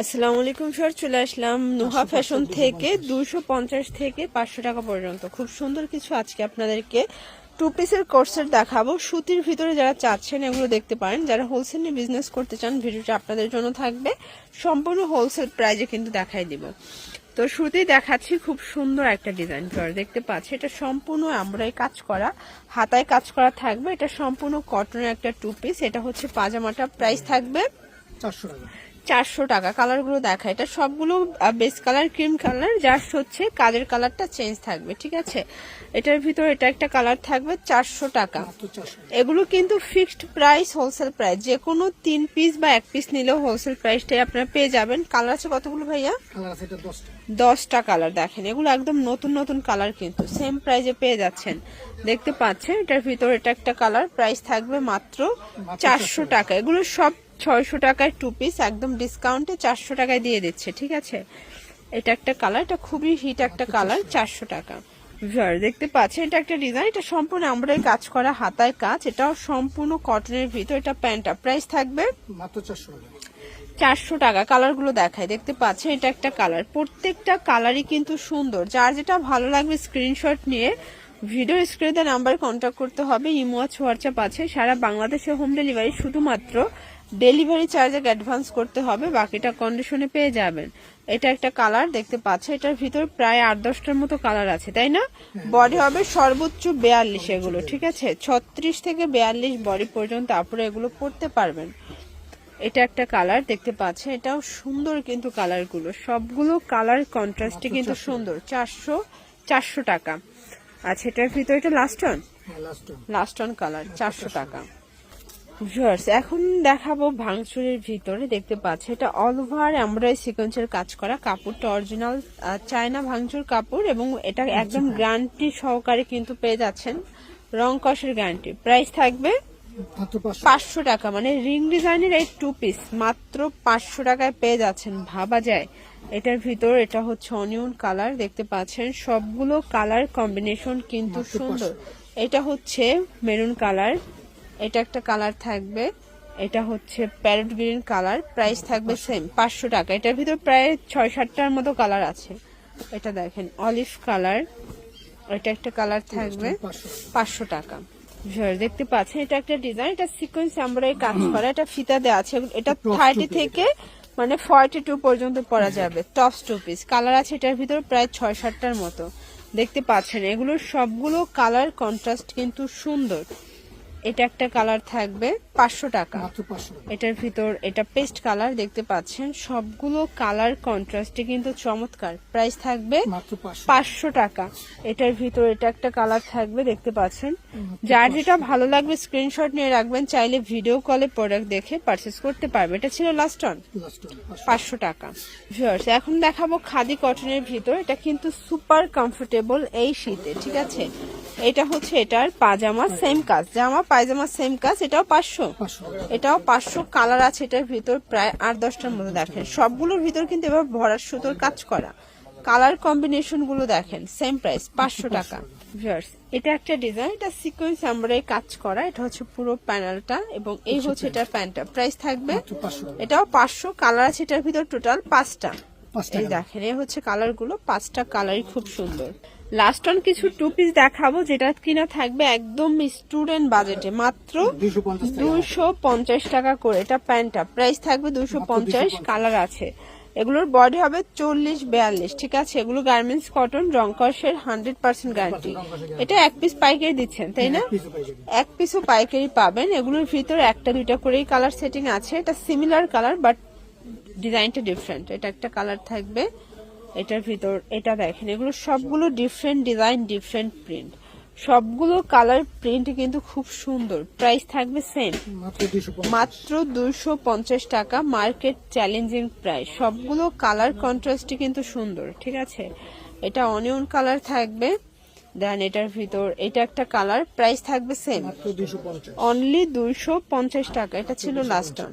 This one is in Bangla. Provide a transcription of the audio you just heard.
আসসালামু আলাইকুম স্যার। চলে আসলাম নুহা ফ্যাশন থেকে দুশো পঞ্চাশ থেকে পাঁচশো টাকা পর্যন্ত। খুব সুন্দর কিছু আজকে আপনাদেরকে টু পিসের কোর্সের দেখাবো। সুতির ভিতরে যারা চাচ্ছেন এগুলো দেখতে পারেন। যারা হোলসেল নিয়ে বিজনেস করতে চান ভিডিওটা আপনাদের জন্য থাকবে। সম্পূর্ণ হোলসেল প্রাইজে কিন্তু দেখাই দিব। তো শুরুতেই দেখাচ্ছি খুব সুন্দর একটা ডিজাইন ফ্লোর দেখতে পাচ্ছি এটা সম্পূর্ণ আমরাই কাজ করা হাতায় কাজ করা থাকবে। এটা সম্পূর্ণ কটনের একটা টু পিস এটা হচ্ছে পাজামাটা প্রাইস থাকবে। চারশো টাকা। চারশো টাকা। কালারগুলো দেখা। এটা সবগুলো base colour cream colour just হচ্ছে কাজের কালারটা চেঞ্জ থাকবে ঠিক আছে? এটার ভিতর এটা একটা কালার থাকবে চারশো টাকা। এগুলো কিন্তু ফিক্সড প্রাইস হোলসেল প্রাইস যে কোনো তিন পিস বা এক পিস নিলেও হোলসেল প্রাইসটাই আপনারা পেয়ে যাবেন। কালার আছে কতগুলো ভাইয়া? দশটা। কালার দেখেন। এগুলো একদম নতুন নতুন কালার কিন্তু। সেম প্রাইজে পেয়ে যাচ্ছেন। দেখতে পাচ্ছেন? এটার ভিতর এটা একটা কালার প্রাইস থাকবে মাত্র চারশো টাকা। এগুলো সব ছয়শো টাকায় টু পিস একদম ডিসকাউন্টে চারশো টাকায় দিয়ে দিচ্ছে ঠিক আছে? এটা একটা কালার এটা খুবই হিট একটা কালার চারশো টাকা। দেখতে পাচ্ছেন এটা একটা ডিজাইন এটা সম্পূর্ণ আমরাই কাজ করা হাতায় কাজ এটাও সম্পূর্ণ কটনের ভিতর এটা প্যান্টটা প্রাইস থাকবে মাত্র চারশো টাকা। চারশো টাকা কালারগুলো দেখায় দেখতে পাচ্ছেন এটা একটা কালার প্রত্যেকটা কালারই কিন্তু সুন্দর যার যেটা ভালো লাগবে স্ক্রিনশট নিয়ে ভিডিও স্ক্রিনে নাম্বার কন্ট্যাক্ট করতে হবে ইমো হোয়াটসঅ্যাপ আছে সারা বাংলাদেশে হোম ডেলিভারি শুধুমাত্র ডেলিভারি চার্জে অ্যাডভান্স করতে হবে বাকিটা কন্ডিশনে পেয়ে যাবেন। এটা একটা কালার দেখতে পাচ্ছেন এটার ভিতর প্রায় আট দশটার মতো কালার আছে তাই না? বডি হবে সর্বোচ্চ বেয়াল্লিশ এগুলো ঠিক আছে? ছত্রিশ থেকে বেয়াল্লিশ বডি পর্যন্ত আপনারা এগুলো পড়তে পারবেন। এটা একটা কালার দেখতে পাচ্ছে এটাও সুন্দর কিন্তু কালারগুলো সবগুলো কালার কন্ট্রাস্টে কিন্তু সুন্দর চারশো চারশো টাকা। আচ্ছা এটার ভিতরে এটা লাস্ট অন হ্যাঁ লাস্ট লাস্ট অন কালার চারশো টাকা। ভিউয়ার্স এখন দেখাবো ভাঙচুরের ভিতরে দেখতে পাচ্ছি। এটা অল ওভার এমব্রয়ডারি সিকোয়েন্সের কাজ করা কাপড়টা অরিজিনাল চায়না ভাঙচুর কাপড় এবং এটা একদম গ্যারান্টি সহকারে কিন্তু পেয়ে যাচ্ছেন। রং কষের গ্যারান্টি প্রাইস থাকবে পাঁচশো। পাঁচশো টাকা মানে রিং ডিজাইনের এই টু পিস মাত্র পাঁচশো টাকায় পেয়ে যাচ্ছেন। ভাবা যায়। এটার ভিতর এটা হচ্ছে অনিয়ন কালার দেখতে পাচ্ছেন। সবগুলো কালার কম্বিনেশন কিন্তু সুন্দর। এটা হচ্ছে মেরুন কালার এটা একটা কালার থাকবে। এটা হচ্ছে প্যারট গ্রিন কালার। প্রাইস থাকবে সেম পাঁচশো টাকা। এটার ভিতর প্রায় ছয় সাতটার মতো কালার আছে। এটা দেখেন অলিভ কালার। এটা একটা কালার থাকবে পাঁচশো টাকা। দেখতে পাচ্ছেন এটা একটা ডিজাইন এটা সিকোয়েন্স আমরা কাজ করা এটা ফিতা দেওয়া আছে। এটা থার্টি থেকে মানে ফর্টি টু পর্যন্ত পরা যাবে। টপস টু পিস কালার আছে এটার ভিতরে প্রায় ছয় সাতটার মতো। দেখতে পাচ্ছেন এগুলোর সবগুলো কালার কন্ট্রাস্ট কিন্তু সুন্দর। এটা একটা কালার থাকবে পাঁচশো টাকা। এটার ভিতর এটা পেস্ট কালার দেখতে পাচ্ছেন। সবগুলো কালার কন্ট্রাস্টে কিন্তু চমৎকার। প্রাইস থাকবে পাঁচশো টাকা। এটার ভিতর এটা একটা কালার থাকবে দেখতে পাচ্ছেন। যার যেটা ভালো লাগবে স্ক্রিনশট নিয়ে রাখবেন। চাইলে ভিডিও কলে প্রোডাক্ট দেখে পারচেস করতে পারবে। এটা ছিল লাস্ট অন পাঁচশো পাঁচশো টাকা। ভিউয়ার্স এখন দেখাবো খাদি কটনের ভিতর। এটা কিন্তু সুপার কমফোর্টেবল এই শীতে ঠিক আছে? এটা হচ্ছে এটার পাজামা সেম কাজ। জামা পায়জামা সেম কাজ এটাও পাঁচশো। এটাও পাঁচশো। কালার আছে এটার ভিতর প্রায় আট দশটার মধ্যে দেখেন। সবগুলোর ভিতর কিন্তু এবার ভরার সুতোর কাজ করা। কালার কম্বিনেশনগুলো দেখেন সেম প্রাইস পাঁচশো টাকা। ভিউয়ার্স এটা একটা ডিজাইন এটা সিকোয়েন্স আমরা কাজ করা। এটা হচ্ছে পুরো প্যানেলটা এবং এই হচ্ছে এটার প্যান্টটা। প্রাইস থাকবে এটাও পাঁচশো। কালার আছে এটার ভিতর টোটাল পাঁচটা। পাঁচটা এই দেখেন এই হচ্ছে কালারগুলো পাঁচটা কালারই খুব সুন্দর। লাস্ট অন কিছু টু পিস দেখাবো যেটা কিনা থাকবে একদম স্টুডেন্ট বাজেটে মাত্র দুশো পঞ্চাশ টাকা। করে। এটা প্যান্টটা প্রাইস থাকবে দুশো পঞ্চাশ কালার আছে। এগুলোর বডি হবে চল্লিশ বিয়াল্লিশ ঠিক আছে? এগুলো গার্মেন্টস কটন রংকসের হান্ড্রেড পার্সেন্ট গ্যারান্টি এটা এক পিস পাইকারি দিচ্ছেন তাই না? এক পিসও পাইকারি। পাবেন। এগুলোর ভিতরে একটা দুইটা করেই কালার সেটিং আছে। এটা সিমিলার কালার বাট ডিজাইনটা ডিফারেন্ট এটা একটা কালার থাকবে। এটার ভিতর এটা দেখেন এগুলো সবগুলো ডিফারেন্ট ডিজাইন ডিফারেন্ট প্রিন্ট সবগুলো কালার প্রিন্ট কিন্তু খুব সুন্দর। প্রাইস থাকবে সেম মাত্র দুশো পঞ্চাশ। টাকা মার্কেট চ্যালেঞ্জিং প্রাইস সবগুলো কালার কন্ট্রাস্টই কিন্তু সুন্দর ঠিক আছে? এটা অনিয়ন কালার থাকবে। দেন এটার ভিতর এটা একটা কালার প্রাইস থাকবে সেম অনলি দুইশো পঞ্চাশ। টাকা এটা ছিল লাস্ট অন